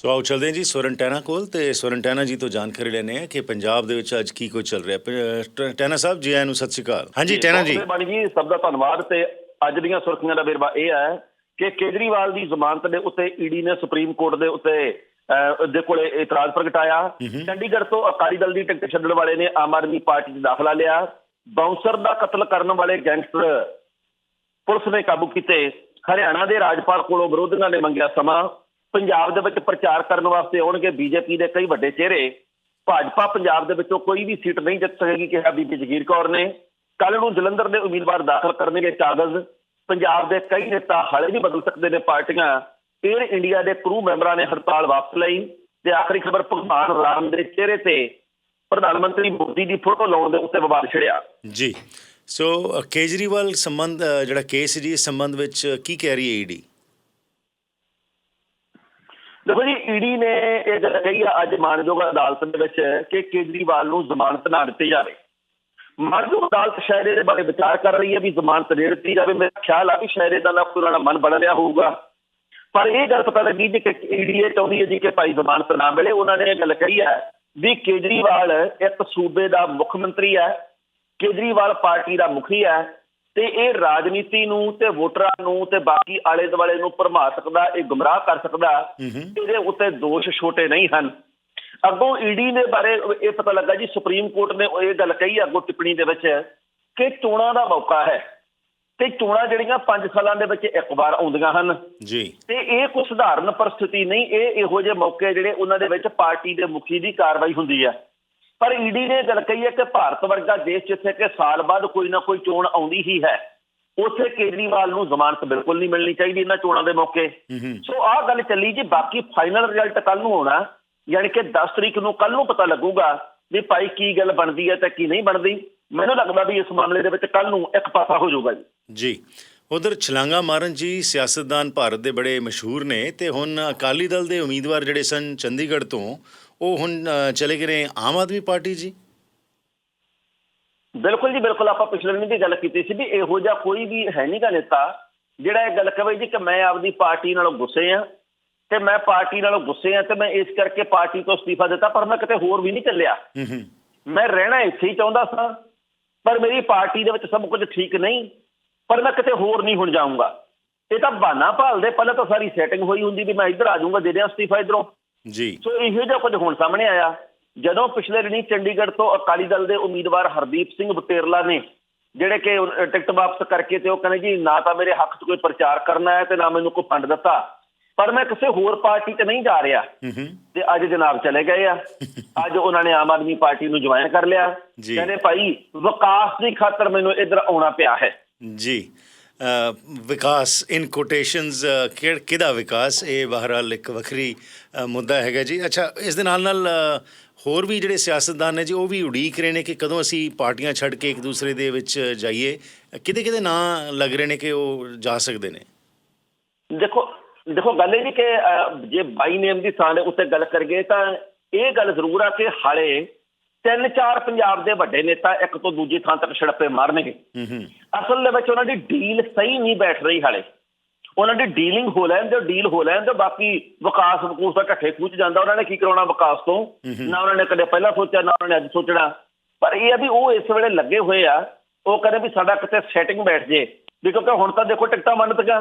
ਸੋ ਆਓ ਚਲਦੇ ਹਾਂ ਜੀ ਸਵਰਨ ਟੈਨਾ ਕੋਲ ਤੇ ਸਵਰਨ ਟੈਨਾ ਜੀ ਤੋਂ ਜਾਣਕਾਰੀ ਲੈਣੇ ਆ ਕਿ ਪੰਜਾਬ ਦੇ ਵਿੱਚ ਅੱਜ ਕੀ ਕੁਝ ਚੱਲ ਰਿਹਾ ਟੈਨਾ ਸਾਹਿਬ ਜੀ ਆਇਆਂ ਨੂੰ ਸਤਿ ਸ਼੍ਰੀ ਅਕਾਲ। ਹਾਂਜੀ ਟੈਨਾ ਜੀ। ਬਾਣੀ ਜੀ ਸਭ ਦਾ ਧੰਨਵਾਦ ਤੇ ਅੱਜ ਦੀਆਂ ਸੁਰਖੀਆਂ ਦਾ ਵੇਰਵਾ ਇਹ ਹੈ ਕਿ ਕੇਜਰੀਵਾਲ ਦੀ ਜ਼ਮਾਨਤ ਦੇ ਉੱਤੇ ਈਡੀ ਨੇ ਸੁਪਰੀਮ ਕੋਰਟ ਦੇ ਉੱਤੇ ਦੇ ਕੋਲੇ ਇਤਰਾਜ਼ ਪ੍ਰਗਟਾਇਆ। ਚੰਡੀਗੜ੍ਹ ਤੋਂ ਅਕਾਲੀ ਦਲ ਦੀ ਟਿਕਟ ਛੱਡਣ ਵਾਲੇ ਨੇ ਆਮ ਆਦਮੀ ਪਾਰਟੀ 'ਚ ਦਾਖਲਾ ਲਿਆ। ਬਾਉਂਸਰ ਦਾ ਕਤਲ ਕਰਨ ਵਾਲੇ ਗੈਂਗਸਟਰ ਪੁਲਿਸ ਨੇ ਕਾਬੂ ਕੀਤੇ। ਹਰਿਆਣਾ ਦੇ ਰਾਜਪਾਲ ਕੋਲੋਂ ਵਿਰੋਧੀਆਂ ਨੇ ਮੰਗਿਆ ਸਮਾਂ। ਪੰਜਾਬ ਦੇ ਵਿੱਚ ਪ੍ਰਚਾਰ ਕਰਨ ਵਾਸਤੇ ਆਉਣਗੇ ਬੀਜੇਪੀ ਦੇ ਕਈ ਵੱਡੇ ਚਿਹਰੇ। ਭਾਜਪਾ ਪੰਜਾਬ ਦੇ ਵਿੱਚੋਂ ਕੋਈ ਵੀ ਸੀਟ ਨਹੀਂ ਜਿੱਤ ਸਕੇਗੀ, ਕਿਹਾ ਬੀਬੀ ਜਗੀਰ ਕੌਰ ਨੇ। ਕੱਲ ਨੂੰ ਜਲੰਧਰ ਦੇ ਉਮੀਦਵਾਰ ਦਾਖਲ ਕਰਨਗੇ ਕਾਗਜ਼। ਪੰਜਾਬ ਦੇ ਕਈ ਨੇਤਾ ਹਾਲੇ ਵੀ ਬਦਲ ਸਕਦੇ ਨੇ ਪਾਰਟੀਆਂ। ਏਅਰ ਇੰਡੀਆ ਦੇ ਕਰੂ ਮੈਂਬਰਾਂ ਨੇ ਹੜਤਾਲ ਵਾਪਸ ਲਈ। ਤੇ ਆਖਰੀ ਖਬਰ, ਭਗਵਾਨ ਰਾਮ ਦੇ ਚਿਹਰੇ ਤੇ ਪ੍ਰਧਾਨ ਮੰਤਰੀ ਮੋਦੀ ਦੀ ਫੋਟੋ ਲਾਉਣ ਦੇ ਉੱਤੇ ਵਿਵਾਦ ਛਿੜਿਆ। ਜੀ। ਸੋ ਕੇਜਰੀਵਾਲ ਸੰਬੰਧ ਜਿਹੜਾ ਕੇਸ ਜੀ ਇਸ ਸੰਬੰਧ ਵਿੱਚ ਕੀ ਕਹਿ ਰਹੀ ਹੈ ਈਡੀ ਦੇਖੋ ਜੀ, ਈਡੀ ਨੇ ਇਹ ਗੱਲ ਕਹੀ ਆ, ਅੱਜ ਮਾਨਯੋਗ ਅਦਾਲਤ ਦੇ ਵਿੱਚ ਕਿ ਕੇਜਰੀਵਾਲ ਨੂੰ ਜ਼ਮਾਨਤ ਨਾ ਦਿੱਤੀ ਜਾਵੇ। ਮਾਨਯੋਗ ਅਦਾਲਤ ਸ਼ਾਇਦ ਦੇ ਬਾਰੇ ਵਿਚਾਰ ਕਰ ਰਹੀ ਹੈ ਵੀ ਜ਼ਮਾਨਤ ਦੇ ਦਿੱਤੀ ਜਾਵੇ। ਮੇਰਾ ਖਿਆਲ ਆ ਵੀ ਸ਼ਾਇਦ ਇਹਦਾ ਨਾ ਕੋਈ ਦਾ ਮਨ ਬਣ ਰਿਹਾ ਹੋਊਗਾ। ਪਰ ਇਹ ਗੱਲ ਪਤਾ ਲੱਗੀ ਜੀ ਕਿ ਈਡੀ ਇਹ ਚਾਹੁੰਦੀ ਹੈ ਜੀ ਕਿ ਭਾਈ ਜ਼ਮਾਨਤ ਨਾ ਮਿਲੇ। ਉਹਨਾਂ ਨੇ ਇਹ ਗੱਲ ਕਹੀ ਹੈ ਵੀ ਕੇਜਰੀਵਾਲ ਇੱਕ ਸੂਬੇ ਦਾ ਮੁੱਖ ਮੰਤਰੀ ਹੈ, ਕੇਜਰੀਵਾਲ ਪਾਰਟੀ ਦਾ ਮੁਖੀ ਹੈ। ਤੇ ਇਹ ਰਾਜਨੀਤੀ ਨੂੰ ਤੇ ਵੋਟਰਾਂ ਨੂੰ ਤੇ ਬਾਕੀ ਆਲੇ ਦੁਆਲੇ ਨੂੰ ਭਰਮਾ ਸਕਦਾ ਇਹ ਗੁੰਮਰਾਹ ਕਰ ਸਕਦਾ ਇਹਦੇ ਉੱਤੇ ਦੋਸ਼ ਛੋਟੇ ਨਹੀਂ ਹਨ। ਅੱਗੋਂ ਈਡੀ ਦੇ ਬਾਰੇ ਇਹ ਪਤਾ ਲੱਗਾ ਜੀ ਸੁਪਰੀਮ ਕੋਰਟ ਨੇ ਇਹ ਗੱਲ ਕਹੀ ਅੱਗੋਂ ਟਿੱਪਣੀ ਦੇ ਵਿੱਚ ਕਿ ਚੋਣਾਂ ਦਾ ਮੌਕਾ ਹੈ। ਤੇ ਚੋਣਾਂ ਜਿਹੜੀਆਂ 5 ਸਾਲਾਂ ਦੇ ਵਿੱਚ ਇੱਕ ਵਾਰ ਆਉਂਦੀਆਂ ਹਨ। ਜੀ। ਤੇ ਇਹ ਕੋਈ ਸਧਾਰਨ ਪਰਿਸਥਿਤੀ ਨਹੀਂ ਇਹ ਇਹੋ ਜਿਹੇ ਮੌਕੇ ਜਿਹੜੇ ਉਹਨਾਂ ਦੇ ਵਿੱਚ ਪਾਰਟੀ ਦੇ ਮੁਖੀ ਦੀ ਕਾਰਵਾਈ ਹੁੰਦੀ ਹੈ ਪਰ ਈਡੀ ਨੇ ਗੱਲ ਕਹੀ ਹੈ ਕਿ ਭਾਰਤ ਵਰਗਾ ਦੇਸ਼ ਜਿੱਥੇ ਕਿ ਸਾਲ ਬਾਅਦ ਕੋਈ ਨਾ ਕੋਈ ਚੋਣ ਆਉਂਦੀ ਹੀ ਹੈ ਉੱਥੇ ਕੇਜਰੀਵਾਲ ਨੂੰ ਜ਼ਮਾਨਤ ਬਿਲਕੁਲ ਨਹੀਂ ਮਿਲਣੀ ਚਾਹੀਦੀ ਇਹਨਾਂ ਚੋਣਾਂ ਦੇ ਮੌਕੇ। ਸੋ ਆਹ ਗੱਲ ਚੱਲੀ ਜੀ ਬਾਕੀ ਫਾਈਨਲ ਰਿਜ਼ਲਟ ਕੱਲ ਨੂੰ ਹੋਣਾ ਯਾਨੀ ਕਿ 10 ਤਰੀਕ ਨੂੰ ਕੱਲ ਨੂੰ ਪਤਾ ਲੱਗੂਗਾ ਵੀ ਭਾਈ ਕੀ ਗੱਲ ਬਣਦੀ ਹੈ ਤੇ ਕੀ ਨਹੀਂ ਬਣਦੀ। ਮੈਨੂੰ ਲੱਗਦਾ ਵੀ ਇਸ ਮਾਮਲੇ ਦੇ ਵਿੱਚ ਕੱਲ ਨੂੰ ਇੱਕ ਪਾਸਾ ਹੋ ਜਾਊਗਾ ਜੀ। ਜੀ। ਉਧਰ ਛਲਾਂਗਾ ਮਾਰਨ ਜੀ ਸਿਆਸਤਦਾਨ ਭਾਰਤ ਦੇ ਬੜੇ ਮਸ਼ਹੂਰ ਨੇ ਤੇ ਹੁਣ ਅਕਾਲੀ ਦਲ ਦੇ ਉਮੀਦਵਾਰ ਜਿਹੜੇ ਸਨ ਚੰਡੀਗੜ੍ਹ ਤੋਂ ਉਹ ਹੁਣ ਚਲੇ ਗਏ ਆਮ ਆਦਮੀ ਪਾਰਟੀ ਜੀ? ਬਿਲਕੁਲ ਜੀ ਬਿਲਕੁਲ। ਆਪਾਂ ਪਿਛਲੇ ਦਿਨ ਵੀ ਗੱਲ ਕੀਤੀ ਸੀ ਵੀ ਇਹੋ ਜਿਹਾ ਕੋਈ ਵੀ ਹੈ ਨਹੀਂਗਾ ਨੇਤਾ ਜਿਹੜਾ ਇਹ ਗੱਲ ਕਹੇ ਜੀ ਕਿ ਮੈਂ ਆਪਦੀ ਪਾਰਟੀ ਨਾਲੋਂ ਗੁੱਸੇ ਆ ਤੇ ਮੈਂ ਪਾਰਟੀ ਨਾਲੋਂ ਗੁੱਸੇ ਆ ਤੇ ਮੈਂ ਇਸ ਕਰਕੇ ਪਾਰਟੀ ਤੋਂ ਅਸਤੀਫਾ ਦਿੱਤਾ ਪਰ ਮੈਂ ਕਿਤੇ ਹੋਰ ਵੀ ਨਹੀਂ ਚੱਲਿਆ। ਹੂੰ ਹੂੰ। ਮੈਂ ਰਹਿਣਾ ਇੱਥੇ ਹੀ ਚਾਹੁੰਦਾ ਸਾਂ ਪਰ ਮੇਰੀ ਪਾਰਟੀ ਦੇ ਵਿੱਚ ਸਭ ਕੁਝ ਠੀਕ ਨਹੀਂ ਪਰ ਮੈਂ ਕਿਤੇ ਹੋਰ ਨਹੀਂ ਹੁਣ ਜਾਊਂਗਾ। ਇਹ ਤਾਂ ਬਹਾਨਾ ਭਾਲਦੇ ਪਹਿਲਾਂ ਤਾਂ ਸਾਰੀ ਸੈਟਿੰਗ ਹੋਈ ਹੁੰਦੀ ਵੀ ਮੈਂ ਇੱਧਰ ਆ ਜਾਊਂਗਾ ਦੇ ਦਿਆਂ ਅਸਤੀਫਾ ਇੱਧਰੋਂ। ਜੀ। ਸੋ ਇਹੋ ਜਿਹਾ ਕੁਝ ਹੁਣ ਸਾਹਮਣੇ ਆਇਆ। ਜਦੋਂ ਪਿਛਲੇ ਦਿਨੀ ਚੰਡੀਗੜ੍ਹ ਤੋਂ ਅਕਾਲੀ ਦਲ ਦੇ ਉਮੀਦਵਾਰ ਹਰਦੀਪ ਸਿੰਘ ਬਟੇਰਲਾ ਨੇ ਜਿਹੜੇ ਕਿ ਟਿਕਟ ਵਾਪਸ ਕਰਕੇ ਤੇ ਉਹ ਕਹਿੰਦੇ ਜੀ ਨਾ ਤਾਂ ਮੇਰੇ ਹੱਕ 'ਚ ਕੋਈ ਪ੍ਰਚਾਰ ਕਰਨਾ ਹੈ ਤੇ ਨਾ ਮੈਨੂੰ ਕੋਈ ਫੰਡ ਦਿੱਤਾ। ਪਰ ਮੈਂ ਕਿਸੇ ਹੋਰ ਪਾਰਟੀ 'ਤੇ ਨਹੀਂ ਜਾ ਰਿਹਾ। ਤੇ ਅੱਜ ਜਨਾਬ ਚਲੇ ਗਏ ਆ। ਅੱਜ ਉਹਨਾਂ ਨੇ ਆਮ ਆਦਮੀ ਪਾਰਟੀ ਨੂੰ ਜੁਆਇਨ ਕਰ ਲਿਆ। ਕਹਿੰਦੇ ਭਾਈ ਵਿਕਾਸ ਦੀ ਖਾਤਰ ਮੈਨੂੰ ਇੱਧਰ ਆਉਣਾ ਪਿਆ ਹੈ। ਜੀ। ਵਿਕਾਸ ਇਨ ਕੋਟੇਸ਼ਨਸ ਕਿਹਦਾ ਵਿਕਾਸ? ਇਹ ਬਹਰਹਾਲ ਇੱਕ ਵੱਖਰੀ ਮੁੱਦਾ ਹੈਗਾ ਜੀ। ਅੱਛਾ, ਇਸ ਦੇ ਨਾਲ ਨਾਲ ਹੋਰ ਵੀ ਜਿਹੜੇ ਸਿਆਸਤਦਾਨ ਨੇ ਜੀ, ਉਹ ਵੀ ਉਡੀਕ ਰਹੇ ਨੇ ਕਿ ਕਦੋਂ ਅਸੀਂ ਪਾਰਟੀਆਂ ਛੱਡ ਕੇ ਇੱਕ ਦੂਸਰੇ ਦੇ ਵਿੱਚ ਜਾਈਏ। ਕਿਤੇ ਕਿਤੇ ਨਾਂ ਲੱਗ ਰਹੇ ਨੇ ਕਿ ਉਹ ਜਾ ਸਕਦੇ ਨੇ? ਦੇਖੋ ਦੇਖੋ, ਗੱਲ ਇਹ ਜੀ ਕਿ ਜੇ ਬਾਈ ਨੇਮ ਦੀ ਥਾਂ ਦੇ ਉੱਤੇ ਗੱਲ ਕਰੀਏ ਤਾਂ ਇਹ ਗੱਲ ਜ਼ਰੂਰ ਆ ਕਿ ਹਾਲੇ ਤਿੰਨ ਚਾਰ ਪੰਜਾਬ ਦੇ ਵੱਡੇ ਨੇਤਾ ਇੱਕ ਤੋਂ ਦੂਜੀ ਥਾਂ ਤੱਕ ਛੜਪੇ ਮਾਰਨਗੇ। ਹੂੰ ਹੂੰ। ਅਸਲ ਦੇ ਵਿੱਚ ਉਹਨਾਂ ਦੀ ਡੀਲ ਸਹੀ ਨਹੀਂ ਬੈਠ ਰਹੀ ਹਾਲੇ। ਉਹਨਾਂ ਦੀ ਡੀਲਿੰਗ ਹੋ ਲੈਣ ਤੇ ਡੀਲ ਹੋ ਲੈਣ ਤੇ ਬਾਕੀ ਵਿਕਾਸ ਵਕੂਸ ਦਾ ਢੱਠੇ ਖੂਚ ਜਾਂਦਾ। ਉਹਨਾਂ ਨੇ ਕੀ ਕਰਾਉਣਾ ਵਿਕਾਸ ਤੋਂ? ਨਾ ਉਹਨਾਂ ਨੇ ਕਦੇ ਪਹਿਲਾਂ ਸੋਚਿਆ ਨਾ ਉਹਨਾਂ ਨੇ ਅੱਜ ਸੋਚਣਾ। ਪਰ ਇਹ ਆ ਵੀ ਉਹ ਇਸ ਵੇਲੇ ਲੱਗੇ ਹੋਏ ਆ ਉਹ ਕਹਿੰਦੇ ਵੀ ਸਾਡਾ ਕਿਤੇ ਸੈਟਿੰਗ ਬੈਠ ਜੇ। ਵੀ ਕਿਉਂਕਿ ਹੁਣ ਤਾਂ ਦੇਖੋ ਟਿਕਟਾਂ ਮੰਨਤੀਆਂ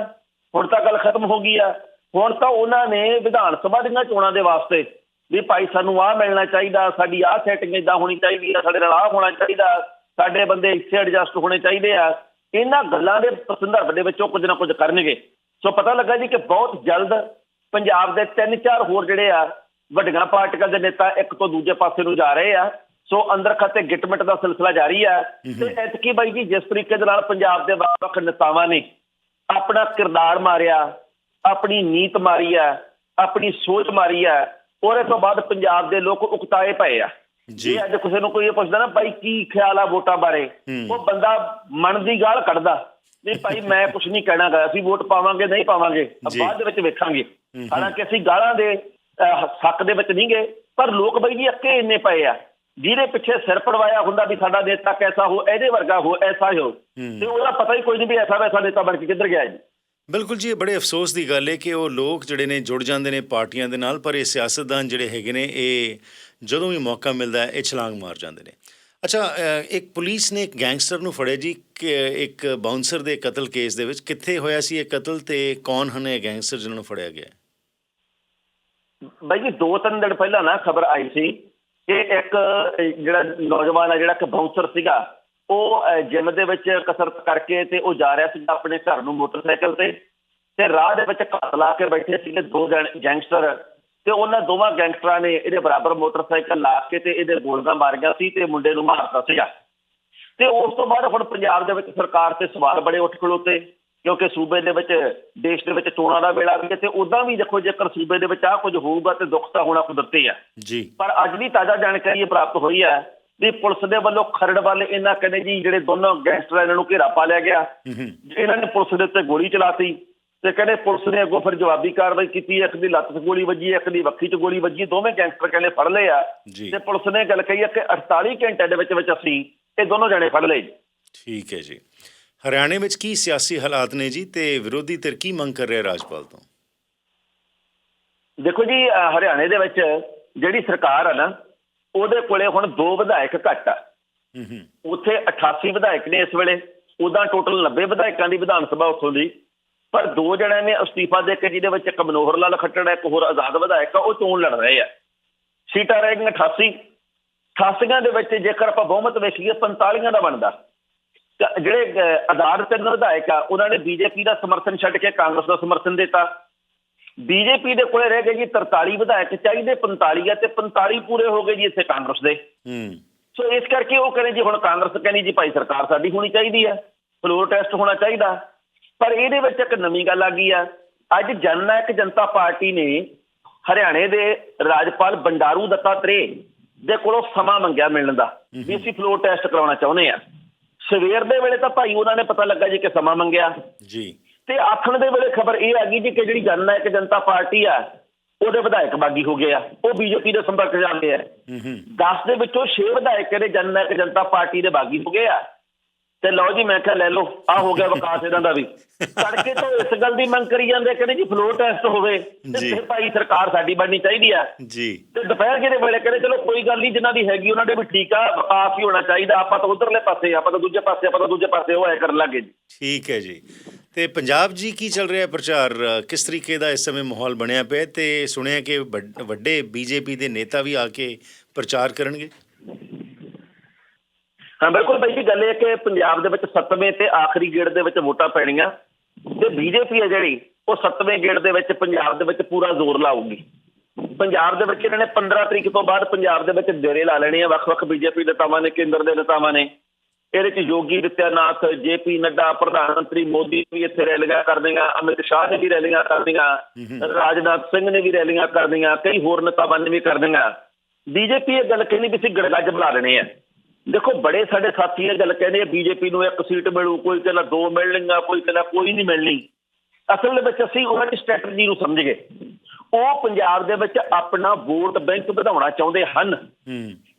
ਹੁਣ ਤਾਂ ਗੱਲ ਖਤਮ ਹੋ ਗਈ ਆ। ਹੁਣ ਤਾਂ ਉਹਨਾਂ ਨੇ ਵਿਧਾਨ ਸਭਾ ਦੀਆਂ ਚੋਣਾਂ ਦੇ ਵਾਸਤੇ ਵੀ ਭਾਈ ਸਾਨੂੰ ਆਹ ਮਿਲਣਾ ਚਾਹੀਦਾ ਸਾਡੀ ਆਹ ਸੈਟਿੰਗ ਇਦਾਂ ਹੋਣੀ ਚਾਹੀਦੀ ਆ ਸਾਡੇ ਨਾਲ ਆਹ ਹੋਣਾ ਚਾਹੀਦਾ ਸਾਡੇ ਬੰਦੇ ਇੱਥੇ ਐਡਜਸਟ ਹੋਣੇ ਚਾਹੀਦੇ ਆ। ਇਹਨਾਂ ਗੱਲਾਂ ਦੇ ਸੰਦਰਭ ਦੇ ਵਿੱਚ ਉਹ ਕੁਝ ਨਾ ਕੁਝ ਕਰਨਗੇ। ਸੋ ਪਤਾ ਲੱਗਾ ਜੀ ਕਿ ਬਹੁਤ ਜਲਦ ਪੰਜਾਬ ਦੇ ਤਿੰਨ ਚਾਰ ਹੋਰ ਜਿਹੜੇ ਆ ਵੱਡੀਆਂ ਪਾਰਟੀਆਂ ਦੇ ਨੇਤਾ ਇੱਕ ਤੋਂ ਦੂਜੇ ਪਾਸੇ ਨੂੰ ਜਾ ਰਹੇ ਆ। ਸੋ ਅੰਦਰ ਖਾਤੇ ਗਿਟਮਿਟ ਦਾ ਸਿਲਸਿਲਾ ਜਾਰੀ ਆ। ਤੇ ਐਤਕੀ ਬਾਈ ਜੀ ਜਿਸ ਤਰੀਕੇ ਦੇ ਨਾਲ ਪੰਜਾਬ ਦੇ ਵੱਖ-ਵੱਖ ਨੇਤਾਵਾਂ ਨੇ ਆਪਣਾ ਕਿਰਦਾਰ ਮਾਰਿਆ ਆਪਣੀ ਨੀਤ ਮਾਰੀ ਆ ਆਪਣੀ ਸੋਚ ਮਾਰੀ ਆ ਉਹਦੇ ਤੋਂ ਬਾਅਦ ਪੰਜਾਬ ਦੇ ਲੋਕ ਉਕਤਾਏ ਪਏ ਆ। ਜੀ। ਅੱਜ ਕਿਸੇ ਨੂੰ ਕੋਈ ਇਹ ਪੁੱਛਦਾ ਨਾ ਭਾਈ ਕੀ ਖਿਆਲ ਆ ਵੋਟਾਂ ਬਾਰੇ। ਉਹ ਬੰਦਾ ਮਨ ਦੀ ਗਾਲ ਕੱਢਦਾ ਵੀ ਭਾਈ ਮੈਂ ਕੁਝ ਨਹੀਂ ਕਹਿਣਾ ਗਾ ਅਸੀਂ ਵੋਟ ਪਾਵਾਂਗੇ ਨਹੀਂ ਪਾਵਾਂਗੇ। ਬਾਅਦ ਦੇ ਵਿੱਚ ਵੇਖਾਂਗੇ। ਹਾਲਾਂਕਿ ਅਸੀਂ ਗਾਲਾਂ ਦੇ ਹੱਕ ਦੇ ਵਿੱਚ ਨਹੀਂ ਗਏ ਪਰ ਲੋਕ ਬਈ ਜੀ ਅੱਕੇ ਇੰਨੇ ਪਏ ਆ। ਜਿਹਦੇ ਪਿੱਛੇ ਸਿਰ ਪੜਵਾਇਆ ਹੁੰਦਾ ਵੀ ਸਾਡਾ ਨੇਤਾ ਕੈਸਾ ਹੋ ਇਹਦੇ ਵਰਗਾ ਹੋ ਐਸਾ ਹੋ। ਤੇ ਉਹਦਾ ਪਤਾ ਹੀ ਕੋਈ ਨਹੀਂ ਵੀ ਐਸਾ ਵੈਸਾ ਨੇਤਾ ਬਣ ਕੇ ਕਿੱਧਰ ਗਿਆ ਜੀ। ਬਿਲਕੁਲ ਜੀ, ਇਹ ਬੜੇ ਅਫਸੋਸ ਦੀ ਗੱਲ ਹੈ ਕਿ ਉਹ ਲੋਕ ਜਿਹੜੇ ਨੇ ਜੁੜ ਜਾਂਦੇ ਨੇ ਪਾਰਟੀਆਂ ਦੇ ਨਾਲ, ਪਰ ਇਹ ਸਿਆਸਤਦਾਨ ਜਿਹੜੇ ਹੈਗੇ ਨੇ, ਇਹ ਜਦੋਂ ਵੀ ਮੌਕਾ ਮਿਲਦਾ ਹੈ, ਇਹ ਛਲਾਂਗ ਮਾਰ ਜਾਂਦੇ ਨੇ। ਅੱਛਾ ਇੱਕ ਪੁਲਿਸ ਨੇ ਇੱਕ ਗੈਂਗਸਟਰ ਨੂੰ ਫੜਿਆ ਜੀ, ਇੱਕ ਬਾਉਂਸਰ ਦੇ ਕਤਲ ਕੇਸ ਦੇ ਵਿੱਚ। ਕਿੱਥੇ ਹੋਇਆ ਸੀ ਇਹ ਕਤਲ ਤੇ ਕੌਣ ਹਨ ਇਹ ਗੈਂਗਸਟਰ ਜਿਹਨਾਂ ਨੂੰ ਫੜਿਆ ਗਿਆ? ਬਾਈ ਜੀ, ਦੋ ਤਿੰਨ ਦਿਨ ਪਹਿਲਾਂ ਨਾ ਖਬਰ ਆਈ ਸੀ ਕਿ ਇੱਕ, ਜਿਹੜਾ ਨੌਜਵਾਨ ਆ, ਜਿਹੜਾ ਕਿ ਬਾਉਂਸਰ ਸੀਗਾ ਉਹ ਜਿਮ ਦੇ ਵਿੱਚ ਕਸਰਤ ਕਰਕੇ ਤੇ ਉਹ ਜਾ ਰਿਹਾ ਸੀਗਾ ਆਪਣੇ ਘਰ ਨੂੰ ਮੋਟਰਸਾਈਕਲ ਤੇ ਤੇ ਰਾਹ ਦੇ ਵਿੱਚ ਘਾਤ ਲਾ ਕੇ ਬੈਠੇ ਸੀਗੇ ਦੋ ਗੈਂਗ- ਗੈਂਗਸਟਰ ਤੇ ਉਹਨਾਂ ਦੋਵਾਂ ਗੈਂਗਸਟਰਾਂ ਨੇ ਇਹਦੇ ਬਰਾਬਰ ਮੋਟਰਸਾਈਕਲ ਲਾ ਕੇ ਤੇ ਇਹਦੇ ਗੋਲੀਆਂ ਮਾਰੀਆਂ ਸੀ ਤੇ ਮੁੰਡੇ ਨੂੰ ਮਾਰਤਾ ਸੀਗਾ। ਤੇ ਉਸ ਤੋਂ ਬਾਅਦ ਹੁਣ ਪੰਜਾਬ ਦੇ ਵਿੱਚ ਸਰਕਾਰ ਤੇ ਸਵਾਲ ਬੜੇ ਉੱਠ ਖਲੋਤੇ ਕਿਉਂਕਿ ਸੂਬੇ ਦੇ ਵਿੱਚ ਦੇਸ਼ ਦੇ ਵਿੱਚ ਚੋਣਾਂ ਦਾ ਵੇਲਾ ਵੀ ਤੇ ਉਦਾਂ ਵੀ ਦੇਖੋ ਜੇਕਰ ਸੂਬੇ ਦੇ ਵਿੱਚ ਆ ਕੁਝ ਹੋਊਗਾ ਤੇ ਦੁੱਖ ਤਾਂ ਹੋਣਾ ਕੁਦਰਤੀ ਆ ਜੀ। ਪਰ ਅੱਜ ਦੀ ਤਾਜ਼ਾ ਜਾਣਕਾਰੀ ਪ੍ਰਾਪਤ ਹੋਈ ਹੈ ਵੀ ਪੁਲਿਸ ਦੇ ਵੱਲੋਂ ਖਰੜ ਵੱਲ ਇਹਨਾਂ ਕਹਿੰਦੇ ਜੀ ਜਿਹੜੇ ਦੋਨੋਂ ਗੈਂਗਸਟਰ ਇਹਨਾਂ ਨੂੰ ਘੇਰਾ ਪਾ ਲਿਆ ਗਿਆ। ਇਹਨਾਂ ਨੇ ਪੁਲਿਸ ਦੇ ਉੱਤੇ ਗੋਲੀ ਚਲਾਤੀ ਤੇ ਕਹਿੰਦੇ ਪੁਲਿਸ ਨੇ ਅੱਗੋਂ ਫਿਰ ਜਵਾਬੀ ਕਾਰਵਾਈ ਕੀਤੀ ਇੱਕ ਦੀ ਲੱਤ 'ਚ ਗੋਲੀ ਵੱਜੀ ਇੱਕ ਦੀ ਵੱਖੀ 'ਚ ਗੋਲੀ ਵੱਜੀ ਦੋਵੇਂ ਗੈਂਗਸਟਰ ਕਹਿੰਦੇ ਫੜ ਲਏ ਆ। ਤੇ ਪੁਲਿਸ ਨੇ ਗੱਲ ਕਹੀ ਹੈ ਕਿ 48 ਘੰਟੇ ਦੇ ਵਿੱਚ ਵਿੱਚ ਅਸੀਂ ਇਹ ਦੋਨੋਂ ਜਣੇ ਫੜ ਲਏ। ਠੀਕ ਹੈ ਜੀ। ਹਰਿਆਣੇ ਵਿੱਚ ਕੀ ਸਿਆਸੀ ਹਾਲਾਤ ਨੇ ਜੀ ਤੇ ਵਿਰੋਧੀ ਧਿਰ ਕੀ ਮੰਗ ਕਰ ਰਿਹਾ ਰਾਜਪਾਲ ਤੋਂ? ਦੇਖੋ ਜੀ ਹਰਿਆਣੇ ਦੇ ਵਿੱਚ ਜਿਹੜੀ ਸਰਕਾਰ ਆ ਨਾ ਉਹਦੇ ਕੋਲੇ ਹੁਣ ਦੋ ਵਿਧਾਇਕ ਘੱਟ ਆ। ਹੂੰ ਉੱਥੇ 88 ਵਿਧਾਇਕ ਨੇ ਇਸ ਵੇਲੇ। ਉਦਾਂ ਟੋਟਲ 90 ਵਿਧਾਇਕਾਂ ਦੀ ਵਿਧਾਨ ਸਭਾ ਉੱਥੋਂ ਦੀ। ਪਰ ਦੋ ਜਣਿਆਂ ਨੇ ਅਸਤੀਫਾ ਦੇ ਕੇ ਜਿਹਦੇ ਵਿੱਚ ਇੱਕ ਮਨੋਹਰ ਲਾਲ ਖੱਟੜ ਹੈ ਇੱਕ ਹੋਰ ਆਜ਼ਾਦ ਵਿਧਾਇਕ ਆ ਉਹ ਚੋਣ ਲੜ ਰਹੇ ਆ। ਸੀਟਾਂ ਰਹਿ ਗਈਆਂ 88 88 ਦੇ ਵਿੱਚ ਜੇਕਰ ਆਪਾਂ ਬਹੁਮਤ ਵੇਖੀਏ 45 ਦਾ ਬਣਦਾ। ਜਿਹੜੇ ਆਜ਼ਾਦ ਤਿੰਨ ਵਿਧਾਇਕ ਆ ਉਹਨਾਂ ਨੇ ਬੀਜੇਪੀ ਦਾ ਸਮਰਥਨ ਛੱਡ ਕੇ ਕਾਂਗਰਸ ਦਾ ਸਮਰਥਨ ਦਿੱਤਾ। ਬੀਜੇਪੀ ਦੇ ਕੋਲੇ ਰਹਿ ਗਏ ਜੀ 43 ਵਿਧਾਇਕ ਚਾਹੀਦੇ 45 ਆ ਤੇ 45 ਪੂਰੇ ਹੋ ਗਏ ਜੀ ਇੱਥੇ ਕਾਂਗਰਸ ਦੇ। ਹੂੰ। ਸੋ ਇਸ ਕਰਕੇ ਉਹ ਕਹਿੰਦੇ ਜੀ ਹੁਣ ਕਾਂਗਰਸ ਕਹਿੰਦੀ ਜੀ ਭਾਈ ਸਰਕਾਰ ਸਾਡੀ ਹੋਣੀ ਚਾਹੀਦੀ ਹੈ ਫਲੋਰ ਟੈਸਟ ਹੋਣਾ ਚਾਹੀਦਾ। ਪਰ ਇਹਦੇ ਵਿੱਚ ਇੱਕ ਨਵੀਂ ਗੱਲ ਆ ਗਈ ਆ ਅੱਜ ਜਨਨਾਇਕ ਜਨਤਾ ਪਾਰਟੀ ਨੇ ਹਰਿਆਣੇ ਦੇ ਰਾਜਪਾਲ ਬੰਡਾਰੂ ਦੱਤਾਤਰੇ ਦੇ ਕੋਲੋਂ ਸਮਾਂ ਮੰਗਿਆ ਮਿਲਣ ਦਾ ਵੀ ਅਸੀਂ ਫਲੋਰ ਟੈਸਟ ਕਰਾਉਣਾ ਚਾਹੁੰਦੇ ਆ। ਸਵੇਰ ਦੇ ਵੇਲੇ ਤਾਂ ਭਾਈ ਉਹਨਾਂ ਨੇ ਪਤਾ ਲੱਗਾ ਜੀ ਕਿ ਸਮਾਂ ਮੰਗਿਆ। ਜੀ। ਤੇ ਆਖਣ ਦੇ ਵੇਲੇ ਖਬਰ ਇਹ ਆ ਗਈ ਜੀ ਕਿ ਜਿਹੜੀ ਜਨਨਾਇਕ ਜਨਤਾ ਪਾਰਟੀ ਆ ਉਹਦੇ ਵਿਧਾਇਕ ਬਾਗੀ ਹੋ ਗਏ ਆ। ਉਹ ਬੀਜੇਪੀ ਦੇ ਸੰਪਰਕ ਜਾਂਦੇ ਆ ਹੂੰ ਹੂੰ। 10 ਦੇ ਵਿੱਚੋਂ 6 ਵਿਧਾਇਕ ਜਿਹੜੇ ਜਨਨਾਇਕ ਜਨਤਾ ਪਾਰਟੀ ਦੇ ਬਾਗੀ ਹੋ ਗਏ ਆ। ਤੇ ਲਓ ਜੀ ਮੈਂ ਕਿਹਾ ਲੈ ਲਓ ਆ ਹੋ ਗਿਆ ਵਿਕਾਸ ਇਹਨਾਂ ਦਾ ਵੀ। ਤੜਕੇ ਤੋਂ ਇਸ ਗੱਲ ਦੀ ਮੰਗ ਕਰੀ ਜਾਂਦੇ ਕਹਿੰਦੇ ਜੀ ਫਲੋਰ ਟੈਸਟ ਹੋਵੇ ਤੇ। ਫਿਰ ਭਾਈ ਸਰਕਾਰ ਸਾਡੀ ਬਣਨੀ ਚਾਹੀਦੀ ਆ। ਜੀ। ਤੇ ਦੁਪਹਿਰ ਜਿਹੇ ਵੇਲੇ ਕਹਿੰਦੇ ਚਲੋ ਕੋਈ ਗੱਲ ਨਹੀਂ ਜਿਨ੍ਹਾਂ ਦੀ ਹੈਗੀ ਉਹਨਾਂ ਦੇ ਵੀ ਠੀਕ ਆ ਵਿਕਾਸ ਹੀ ਹੋਣਾ ਚਾਹੀਦਾ। ਆਪਾਂ ਤਾਂ ਉਧਰਲੇ ਪਾਸੇ ਆਪਾਂ ਤਾਂ ਦੂਜੇ ਪਾਸੇ ਆਪਾਂ ਤਾਂ ਦੂਜੇ ਪਾਸੇ ਉਹ ਐ ਕਰਨ ਲੱਗੇ ਜੀ। ਠੀਕ ਹੈ ਜੀ। ਤੇ ਪੰਜਾਬ ਜੀ ਕੀ ਚੱਲ ਰਿਹਾ ਪ੍ਰਚਾਰ? ਕਿਸ ਤਰੀਕੇ ਦਾ ਇਸ ਸਮੇਂ ਮਾਹੌਲ ਬਣਿਆ ਪਿਆ ਤੇ ਸੁਣਿਆ ਕਿ ਵੱਡੇ ਬੀਜੇਪੀ ਦੇ ਨੇਤਾ ਵੀ ਆ ਕੇ ਪ੍ਰਚਾਰ ਕਰਨਗੇ? ਹਾਂ, ਬਿਲਕੁਲ ਬਾਈ ਜੀ, ਗੱਲ ਇਹ ਕਿ ਪੰਜਾਬ ਦੇ ਵਿੱਚ 7ਵੇਂ ਤੇ ਆਖਰੀ ਗੇੜ ਦੇ ਵਿੱਚ ਵੋਟਾਂ ਪੈਣੀਆਂ ਤੇ ਬੀਜੇਪੀ ਹੈ ਜਿਹੜੀ, ਉਹ 7ਵੇਂ ਗੇੜ ਦੇ ਵਿੱਚ ਪੰਜਾਬ ਦੇ ਵਿੱਚ ਪੂਰਾ ਜ਼ੋਰ ਲਾਊਗੀ। ਪੰਜਾਬ ਦੇ ਵਿੱਚ ਇਹਨਾਂ ਨੇ 15 ਤਰੀਕ ਤੋਂ ਬਾਅਦ ਪੰਜਾਬ ਦੇ ਵਿੱਚ ਡੇਰੇ ਲਾ ਲੈਣੇ ਆ, ਵੱਖ-ਵੱਖ ਬੀਜੇਪੀ ਨੇਤਾਵਾਂ ਨੇ, ਕੇਂਦਰ ਦੇ ਨੇਤਾਵਾਂ ਨੇ। ਇਹਦੇ ਚ ਯੋਗੀ ਵਿਦਿਆਨਾਥ ਜੇਪੀ ਨੱਡਾ ਪ੍ਰਧਾਨ ਮੰਤਰੀ ਮੋਦੀ ਵੀ ਇੱਥੇ ਰੈਲੀਆਂ ਕਰਦੀਆਂ ਅਮਿਤ ਸ਼ਾਹ ਨੇ ਵੀ ਰੈਲੀਆਂ ਕਰਦੀਆਂ ਰਾਜਨਾਥ ਸਿੰਘ ਨੇ ਵੀ ਰੈਲੀਆਂ ਕਰਦੀਆਂ ਕਈ ਹੋਰ ਨੇਤਾਵਾਂ ਨੇ ਵੀ ਕਰਦੀਆਂ। ਬੀਜੇਪੀ ਇਹ ਗੱਲ ਕਹਿੰਦੀ ਵੀ ਅਸੀਂ ਗੜਗੱਜ ਬੁਲਾ ਲੈਣੇ ਆ। ਦੇਖੋ ਬੜੇ ਸਾਡੇ ਸਾਥੀ ਇਹ ਗੱਲ ਕਹਿੰਦੇ ਆ ਬੀਜੇਪੀ ਨੂੰ ਇੱਕ ਸੀਟ ਮਿਲੂ ਕੋਈ ਕਹਿੰਦਾ ਦੋ ਮਿਲਣਗੀਆਂ ਕੋਈ ਕਹਿੰਦਾ ਕੋਈ ਨਹੀਂ ਮਿਲਣੀ। ਅਸਲ ਦੇ ਵਿੱਚ ਅਸੀਂ ਉਹਨਾਂ ਦੀ ਸਟ੍ਰੈਟਜੀ ਨੂੰ ਸਮਝ ਗਏ। ਉਹ ਪੰਜਾਬ ਦੇ ਵਿੱਚ ਆਪਣਾ ਵੋਟ ਬੈਂਕ ਵਧਾਉਣਾ ਚਾਹੁੰਦੇ ਹਨ।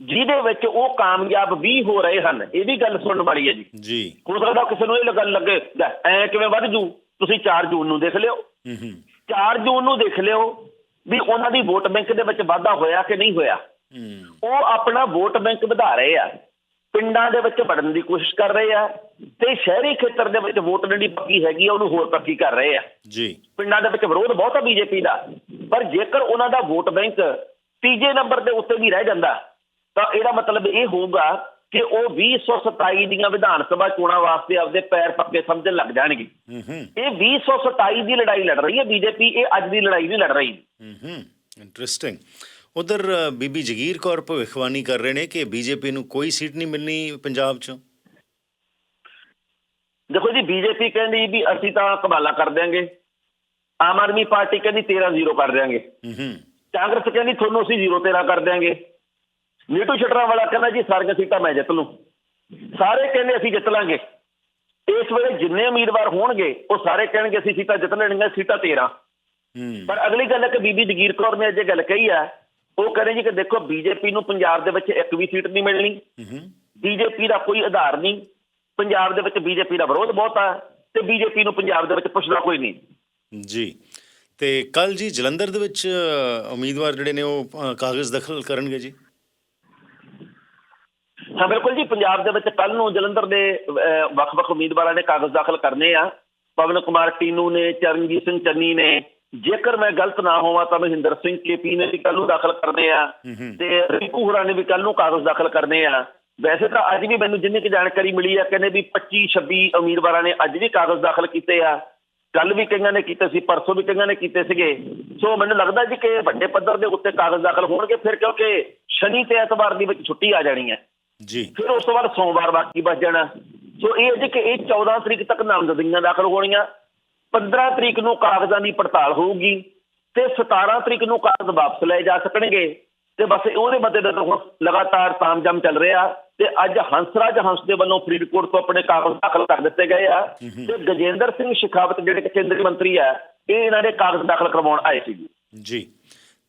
ਜਿਹਦੇ ਵਿੱਚ ਉਹ ਕਾਮਯਾਬ ਵੀ ਹੋ ਰਹੇ ਹਨ। ਇਹ ਵੀ ਗੱਲ ਸੁਣਨ ਵਾਲੀ ਹੈ ਜੀ। ਜੀ। ਹੋ ਸਕਦਾ ਕਿਸੇ ਨੂੰ ਇਹ ਲੱਗਣ ਲੱਗੇ ਐਂ ਕਿਵੇਂ ਵੱਧ ਜੂ? ਤੁਸੀਂ 4 ਜੂਨ ਨੂੰ ਦੇਖ ਲਿਓ। ਹੂੰ ਹੂੰ। 4 ਜੂਨ ਨੂੰ ਦੇਖ ਲਿਓ ਵੀ ਉਹਨਾਂ ਦੀ ਵੋਟ ਬੈਂਕ ਦੇ ਵਿੱਚ ਵਾਧਾ ਹੋਇਆ ਕਿ ਨਹੀਂ ਹੋਇਆ। ਹੂੰ। ਉਹ ਆਪਣਾ ਵੋਟ ਬੈਂਕ ਵਧਾ ਰਹੇ ਆ। ਪਿੰਡਾਂ ਦੇ ਵਿੱਚ ਵੜਨ ਦੀ ਕੋਸ਼ਿਸ਼ ਕਰ ਰਹੇ ਆ ਤੇ ਸ਼ਹਿਰੀ ਖੇਤਰ ਦੇ ਵਿੱਚ ਵੋਟ ਜਿਹੜੀ ਪੱਕੀ ਹੈਗੀ ਆ ਉਹਨੂੰ ਹੋਰ ਪੱਕੀ ਕਰ ਰਹੇ ਆ। ਜੀ। ਪਿੰਡਾਂ ਦੇ ਵਿੱਚ ਵਿਰੋਧ ਬਹੁਤ ਆ ਬੀਜੇਪੀ ਦਾ। ਪਰ ਜੇਕਰ ਉਹਨਾਂ ਦਾ ਵੋਟ ਬੈਂਕ ਤੀਜੇ ਨੰਬਰ ਦੇ ਉੱਤੇ ਵੀ ਰਹਿ ਜਾਂਦਾ ਤਾਂ ਇਹਦਾ ਮਤਲਬ ਇਹ ਹੋਊਗਾ ਕਿ ਉਹ 2027 ਦੀਆਂ ਵਿਧਾਨ ਸਭਾ ਚੋਣਾਂ ਵਾਸਤੇ ਆਪਦੇ ਪੈਰ ਪੱਕੇ ਸਮਝਣ ਲੱਗ ਜਾਣਗੇ। ਹੂੰ ਹੂੰ। ਇਹ 2027 ਦੀ ਲੜਾਈ ਲੜ ਰਹੀ ਹੈ ਬੀਜੇਪੀ ਇਹ ਅੱਜ ਦੀ ਲੜਾਈ ਨਹੀਂ ਲੜ ਰਹੀ। ਹੂੰ ਹੂੰ। ਇੰਟਰਸਟਿੰਗ ਉਧਰ ਬੀਬੀ ਜਗੀਰ ਕੌਰ ਭਵਿੱਖਬਾਣੀ ਕਰ ਰਹੇ ਨੇ ਕਿ ਬੀਜੇਪੀ ਨੂੰ ਕੋਈ ਸੀਟ ਨਹੀਂ ਮਿਲਣੀ ਪੰਜਾਬ 'ਚ? ਦੇਖੋ ਜੀ ਬੀਜੇਪੀ ਕਹਿੰਦੀ ਵੀ ਅਸੀਂ ਤਾਂ ਕਮਾਲਾ ਕਰ ਦਿਆਂਗੇ। ਆਮ ਆਦਮੀ ਪਾਰਟੀ ਕਹਿੰਦੀ 13-0 ਕਰ ਦਿਆਂਗੇ। ਹੂੰ ਹੂੰ। ਕਾਂਗਰਸ ਕਹਿੰਦੀ ਤੁਹਾਨੂੰ ਅਸੀਂ 0-13 ਕਰ ਦਿਆਂਗੇ। ਨੀਟੂ ਛਟਰਾ ਵਾਲਾ ਕਹਿੰਦਾ ਜੀ ਸਾਰੀਆਂ ਸੀਟਾਂ ਮੈਂ ਜਿੱਤ ਲੂੰ। ਸਾਰੇ ਕਹਿੰਦੇ ਅਸੀਂ ਜਿੱਤ ਲਾਂਗੇ। ਇਸ ਵੇਲੇ ਜਿੰਨੇ ਉਮੀਦਵਾਰ ਹੋਣਗੇ ਉਹ ਸਾਰੇ ਕਹਿਣਗੇ ਅਸੀਂ ਸੀਟਾਂ ਜਿੱਤ ਲੈਣੀਆਂ ਸੀਟਾਂ 13 ਹੂੰ। ਪਰ ਅਗਲੀ ਗੱਲ ਹੈ ਕਿ ਬੀਬੀ ਜਗੀਰ ਕੌਰ ਨੇ ਅੱਜ ਇਹ ਗੱਲ ਕਹੀ ਆ ਉਹ ਕਹਿੰਦੇ ਜੀ ਕਿ ਦੇਖੋ ਬੀਜੇਪੀ ਨੂੰ ਪੰਜਾਬ ਦੇ ਵਿੱਚ ਇੱਕ ਵੀ ਸੀਟ ਨਹੀਂ ਮਿਲਣੀ। ਬੀਜੇਪੀ ਦਾ ਕੋਈ ਆਧਾਰ ਨਹੀਂ। ਪੰਜਾਬ ਦੇ ਵਿੱਚ ਬੀਜੇਪੀ ਦਾ ਵਿਰੋਧ ਬਹੁਤ ਆ ਤੇ ਬੀਜੇਪੀ ਨੂੰ ਪੰਜਾਬ ਦੇ ਵਿੱਚ ਪੁੱਛਦਾ ਕੋਈ ਨਹੀਂ। ਜੀ। ਤੇ ਕੱਲ ਜੀ ਜਲੰਧਰ ਦੇ ਵਿੱਚ ਉਮੀਦਵਾਰ ਜਿਹੜੇ ਨੇ ਉਹ ਕਾਗਜ਼ ਦਖਲ ਕਰਨਗੇ ਜੀ। ਹਾਂ ਬਿਲਕੁਲ ਜੀ। ਪੰਜਾਬ ਦੇ ਵਿੱਚ ਕੱਲ ਨੂੰ ਜਲੰਧਰ ਦੇ ਵੱਖ-ਵੱਖ ਉਮੀਦਵਾਰਾਂ ਨੇ ਕਾਗਜ਼ ਦਾਖਲ ਕਰਨੇ ਆ। ਪਵਨ ਕੁਮਾਰ ਟੀਨੂ ਨੇ ਚਰਨਜੀਤ ਸਿੰਘ ਚੰਨੀ ਨੇ ਜੇਕਰ ਮੈਂ ਗਲਤ ਨਾ ਹੋਵਾਂ ਤਾਂ ਮਹਿੰਦਰ ਸਿੰਘ ਕੇਪੀ ਨੇ ਵੀ ਕੱਲ ਨੂੰ ਦਾਖਲ ਕਰਨੇ ਆ ਤੇ ਰਿੰਕੂ ਹੋਰਾਂ ਨੇ ਵੀ ਕੱਲ ਨੂੰ ਕਾਗਜ਼ ਦਾਖਲ ਕਰਨੇ ਆ। ਵੈਸੇ ਤਾਂ ਅੱਜ ਵੀ ਮੈਨੂੰ ਜਿੰਨੀ ਕੁ ਜਾਣਕਾਰੀ ਮਿਲੀ ਆ ਕਹਿੰਦੇ ਵੀ 25 26 ਉਮੀਦਵਾਰਾਂ ਨੇ ਅੱਜ ਵੀ ਕਾਗਜ਼ ਦਾਖਲ ਕੀਤੇ ਆ। ਕੱਲ ਵੀ ਕਈਆਂ ਨੇ ਕੀਤੇ ਸੀ ਪਰਸੋਂ ਵੀ ਕਈਆਂ ਨੇ ਕੀਤੇ ਸੀਗੇ। ਸੋ ਮੈਨੂੰ ਲੱਗਦਾ ਜੀ ਕਿ ਵੱਡੇ ਪੱਧਰ ਦੇ ਉੱਤੇ ਕਾਗਜ਼ ਦਾਖਲ ਹੋਣਗੇ ਫਿਰ ਕਿਉਂਕਿ ਸ਼ਨੀ ਤੇ ਐਤਵਾਰ ਦੀ ਵਿੱਚ ਛੁੱਟੀ ਆ ਜਾਣੀ ਹੈ। ਜੀ। ਫਿਰ ਉਸ ਤੋਂ ਬਾਅਦ ਸੋਮਵਾਰ ਬਾਕੀ ਬਚ ਜਾਣਾ। ਸੋ ਇਹ ਜੀ ਕਿ ਇਹ 14 ਤਰੀਕ ਤੱਕ ਨਾਮਜ਼ਦਗੀਆਂ ਦਾਖਲ ਹੋਣੀਆਂ। 15 ਤਰੀਕ ਨੂੰ ਕਾਗਜ਼ਾਂ ਦੀ ਪੜਤਾਲ ਹੋਊਗੀ ਤੇ 17 ਤਰੀਕ ਨੂੰ ਕਾਗਜ਼ ਵਾਪਸ ਲਏ ਜਾ ਸਕਣਗੇ ਤੇ ਬਸ ਉਹਦੇ ਮੱਦੇਨਜ਼ਰ ਲਗਾਤਾਰ ਤਾਮਝਾਮ ਚੱਲ ਰਿਹਾ ਤੇ ਅੱਜ ਹੰਸਰਾਜ ਹੰਸ ਦੇ ਵੱਲੋਂ ਫਰੀਦਕੋਟ ਤੋਂ ਆਪਣੇ ਕਾਗਜ਼ ਦਾਖਲ ਕਰ ਦਿੱਤੇ ਗਏ ਆ ਤੇ ਗਜੇਂਦਰ ਸਿੰਘ ਸ਼ਿਖਾਵਤ, ਜਿਹੜੇ ਕੇਂਦਰੀ ਮੰਤਰੀ ਆ, ਇਹ ਇਹਨਾਂ ਦੇ ਕਾਗਜ਼ ਦਾਖਲ ਕਰਵਾਉਣ ਆਏ ਸੀ ਜੀ।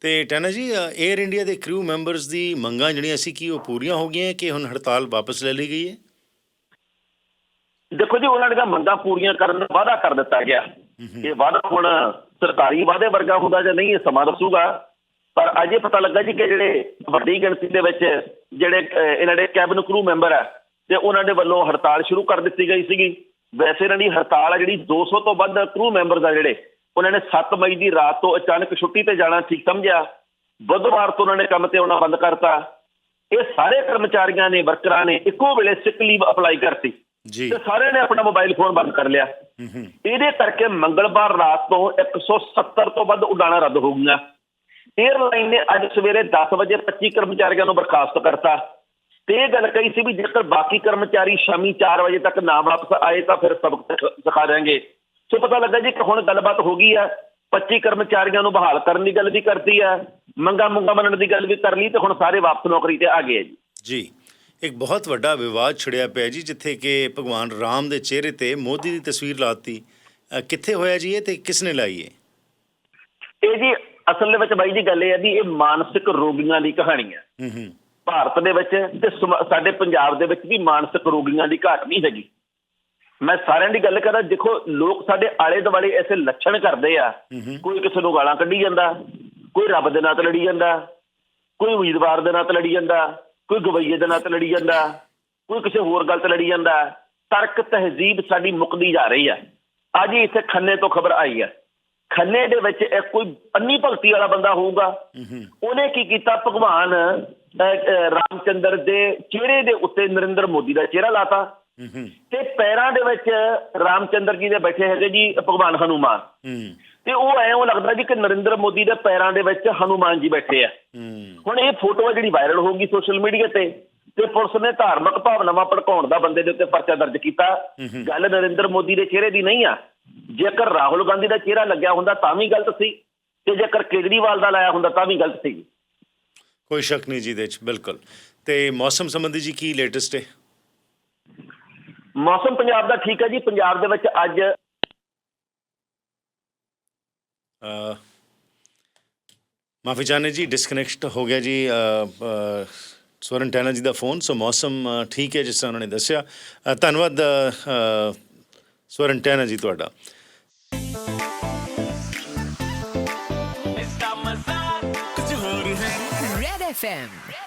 ਤੇ ਟੈਨਾ ਜੀ 에ਅਰ ਇੰਡੀਆ ਦੇ ਕਰੂ ਮੈਂਬਰਸ ਦੀ ਮੰਗਾਂ ਜਿਹੜੀਆਂ ਸੀ ਕਿ ਉਹ ਪੂਰੀਆਂ ਹੋ ਗਈਆਂ ਕਿ ਹੁਣ ਹੜਤਾਲ ਵਾਪਸ ਲੈ ਲਈ ਗਈ ਹੈ? ਦੇਖੋ ਜੀ ਉਹਨਾਂ ਦੀਆਂ ਮੰਗਾਂ ਪੂਰੀਆਂ ਕਰਨ ਦਾ ਵਾਅਦਾ ਕਰ ਦਿੱਤਾ ਗਿਆ। ਇਹ ਵਾਅਦਾ ਹੁਣ ਸਰਕਾਰੀ ਵਾਅਦੇ ਵਰਗਾ ਹੁੰਦਾ ਜਾਂ ਨਹੀਂ ਇਹ ਸਮਾਂ ਦੱਸੂਗਾ। ਪਰ ਅੱਜ ਇਹ ਪਤਾ ਲੱਗਾ ਜੀ ਕਿ ਜਿਹੜੇ ਵੱਡੀ ਗਿਣਤੀ ਦੇ ਵਿੱਚ ਜਿਹੜੇ ਇਹਨਾਂ ਦੇ ਕੈਬਨ ਕਰੂ ਮੈਂਬਰ ਆ ਤੇ ਉਹਨਾਂ ਦੇ ਵੱਲੋਂ ਹੜਤਾਲ ਸ਼ੁਰੂ ਕਰ ਦਿੱਤੀ ਗਈ ਸੀਗੀ। ਵੈਸੇ ਇਹਨਾਂ ਦੀ ਹੜਤਾਲ ਆ ਜਿਹੜੀ 200 ਤੋਂ ਵੱਧ ਕਰੂ ਮੈਂਬਰਸ ਆ ਜਿਹੜੇ ਉਹਨਾਂ ਨੇ 7 ਮਈ ਦੀ ਰਾਤ ਤੋਂ ਅਚਾਨਕ ਛੁੱਟੀ ਤੇ ਜਾਣਾ ਠੀਕ ਸਮਝਿਆ। ਬੁੱਧਵਾਰ ਤੋਂ ਉਹਨਾਂ ਨੇ ਕੰਮ ਤੇ ਆਉਣਾ ਬੰਦ ਕਰਤਾ। ਇਹ ਸਾਰੇ ਕਰਮਚਾਰੀਆਂ ਨੇ ਵਰਕਰਾਂ ਨੇ ਇੱਕੋ ਵੇਲੇ ਸਿਕ ਲੀਵ ਅਪਲਾਈ ਕਰਤੀ। ਜੀ। ਤੇ ਸਾਰਿਆਂ ਨੇ ਆਪਣਾ ਮੋਬਾਈਲ ਫੋਨ ਬੰਦ ਕਰ ਲਿਆ। ਇਹਦੇ ਕਰਕੇ ਮੰਗਲਵਾਰ ਰਾਤ ਤੋਂ 170 ਤੋਂ ਵੱਧ ਉਡਾਣਾਂ ਰੱਦ ਹੋ ਗਈਆਂ। 에ਅਰਲਾਈਨ ਨੇ ਅੱਜ ਸਵੇਰੇ 10 ਵਜੇ 25 ਕਰਮਚਾਰੀਆਂ ਨੂੰ ਬਰਖਾਸਤ ਕਰਤਾ। ਤੇ ਇਹ ਗੱਲ ਕਹੀ ਸੀ ਵੀ ਜੇਕਰ ਬਾਕੀ ਕਰਮਚਾਰੀ ਸ਼ਾਮੀ 4 ਵਜੇ ਤੱਕ ਨਾ ਵਾਪਸ ਆਏ ਤਾਂ ਫਿਰ ਸਬਕ ਸਿਖ- ਦੇਣਗੇ ਸੋ ਪਤਾ ਲੱਗਾ ਜੀ ਕਿ ਹੁਣ ਗੱਲਬਾਤ ਹੋ ਗਈ ਆ। 25 ਕਰਮਚਾਰੀਆਂ ਨੂੰ ਬਹਾਲ ਕਰਨ ਦੀ ਗੱਲ ਵੀ ਕਰਤੀ ਆ। ਮੰਗਾ ਮੁੰਗਾ ਮੰਨਣ ਦੀ ਗੱਲ ਵੀ ਕਰ ਲਈ ਤੇ ਹੁਣ ਸਾਰੇ ਵਾਪਸ ਨੌਕਰੀ ਤੇ ਆ ਗਏ ਜੀ। ਜੀ। ਇੱਕ ਬਹੁਤ ਵੱਡਾ ਵਿਵਾਦ ਛਿੜਿਆ ਪਿਆ ਜੀ ਜਿੱਥੇ ਕਿ ਭਗਵਾਨ ਰਾਮ ਦੇ ਚਿਹਰੇ ਤੇ ਮੋਦੀ ਦੀ ਤਸਵੀਰ ਲਾਤੀ। ਕਿੱਥੇ ਹੋਇਆ ਜੀ ਇਹ ਤੇ ਕਿਸ ਨੇ ਲਾਈ ਹੈ ਇਹ ਜੀ ਅਸਲ ਦੇ ਵਿੱਚ ਬਾਈ ਜੀ ਗੱਲ ਇਹ ਹੈ ਵੀ ਇਹ ਮਾਨਸਿਕ ਰੋਗੀਆਂ ਦੀ ਕਹਾਣੀ ਹੈ ਹੂੰ ਹੂੰ। ਭਾਰਤ ਦੇ ਵਿੱਚ ਤੇ ਸਾਡੇ ਪੰਜਾਬ ਦੇ ਵਿੱਚ ਵੀ ਮਾਨਸਿਕ ਰੋਗੀਆਂ ਦੀ ਘਾਟ ਨਹੀਂ ਹੈਗੀ। ਮੈਂ ਸਾਰਿਆਂ ਦੀ ਗੱਲ ਕਰਾਂ ਦੇਖੋ ਲੋਕ ਸਾਡੇ ਆਲੇ ਦੁਆਲੇ ਐਸੇ ਲੱਛਣ ਕਰਦੇ ਆ। ਕੋਈ ਕਿਸੇ ਨੂੰ ਗਾਲਾਂ ਕੱਢੀ ਜਾਂਦਾ ਕੋਈ ਰੱਬ ਦੇ ਨਾਂ ਤੇ ਲੜੀ ਜਾਂਦਾ ਕੋਈ ਉਮੀਦਵਾਰ ਦੇ ਨਾਂ ਤੇ ਲੜੀ ਜਾਂਦਾ। ਕੋਈ ਗਵਈਏ ਦੇ ਨਾਂ ਤੇ ਲੜੀ ਜਾਂਦਾ ਕੋਈ ਕਿਸੇ ਹੋਰ ਗੱਲ ਤੇ ਲੜੀ ਜਾਂਦਾ ਤਰਕ ਤਹਿਜ਼ੀਬ ਸਾਡੀ ਮੁੱਕਦੀ ਜਾ ਰਹੀ ਆ। ਅੱਜ ਹੀ ਇੱਥੇ ਖੰਨੇ ਤੋਂ ਖਬਰ ਆਈ ਆ। ਖੰਨੇ ਦੇ ਵਿੱਚ ਇੱਕ ਕੋਈ ਅੰਨੀ ਭਗਤੀ ਵਾਲਾ ਬੰਦਾ ਹੋਊਗਾ। ਉਹਨੇ ਕੀ ਕੀਤਾ? ਭਗਵਾਨ ਰਾਮਚੰਦਰ ਦੇ ਚਿਹਰੇ ਦੇ ਉੱਤੇ ਨਰਿੰਦਰ ਮੋਦੀ ਦਾ ਚਿਹਰਾ ਲਾਤਾ। ਹੂੰ ਹੂੰ ਤੇ ਪੈਰਾਂ ਦੇ ਵਿੱਚ ਰਾਮਚੰਦਰ ਜੀ ਦੇ ਬੈਠੇ ਹੈਗੇ ਜੀ ਭਗਵਾਨ ਹਨੂਮਾਨ। ਹੂੰ। ਤੇ ਉਹ ਐਂ ਲੱਗਦਾ ਜੀ ਕਿ ਨਰਿੰਦਰ ਮੋਦੀ ਦੇ ਪੈਰਾਂ ਦੇ ਵਿੱਚ ਹਨੂਮਾਨ ਜੀ ਬੈਠੇ ਆ। ਹੂੰ। ਹੁਣ ਇਹ ਫੋਟੋ ਆ ਜਿਹੜੀ ਵਾਇਰਲ ਹੋ ਗਈ ਸੋਸ਼ਲ ਮੀਡੀਆ ਤੇ ਤੇ ਪੁਲਿਸ ਨੇ ਧਾਰਮਿਕ ਭਾਵਨਾਵਾਂ ਭੜਕਾਉਣ ਦਾ ਬੰਦੇ ਦੇ ਉੱਤੇ ਪਰਚਾ ਦਰਜ ਕੀਤਾ। ਗੱਲ ਨਰਿੰਦਰ ਮੋਦੀ ਦੇ ਚਿਹਰੇ ਦੀ ਨਹੀਂ ਆ। ਜੇਕਰ ਰਾਹੁਲ ਗਾਂਧੀ ਦਾ ਚਿਹਰਾ ਲੱਗਿਆ ਹੁੰਦਾ ਤਾਂ ਵੀ ਗਲਤ ਸੀ ਤੇ ਜੇਕਰ ਕੇਜਰੀਵਾਲ ਦਾ ਲਾਇਆ ਹੁੰਦਾ ਤਾਂ ਵੀ ਗਲਤ ਸੀ। ਕੋਈ ਸ਼ੱਕ ਨਹੀਂ ਜੀ ਦੇ ਚ ਬਿਲਕੁਲ। ਤੇ ਮੌਸਮ ਸੰਬੰਧੀ ਜੀ ਕੀ ਲੇਟੈਸਟ ਹੈ? ਮੌਸਮ ਪੰਜਾਬ ਦਾ ਠੀਕ ਹੈ ਜੀ ਪੰਜਾਬ ਦੇ ਵਿੱਚ ਅੱਜ ਅ, ਮਾਫੀ ਚਾਹਨੇ ਜੀ ਡਿਸਕਨੈਕਟ ਹੋ ਗਿਆ ਜੀ ਸਵਰਨ ਟੈਨਾ ਜੀ ਦਾ ਫੋਨ ਸੋ ਮੌਸਮ ਠੀਕ ਹੈ ਜਿਸ ਤਰ੍ਹਾਂ ਉਹਨਾਂ ਨੇ ਦੱਸਿਆ। ਧੰਨਵਾਦ ਸਵਰਨ ਟੈਨਾ ਜੀ ਤੁਹਾਡਾ। FM.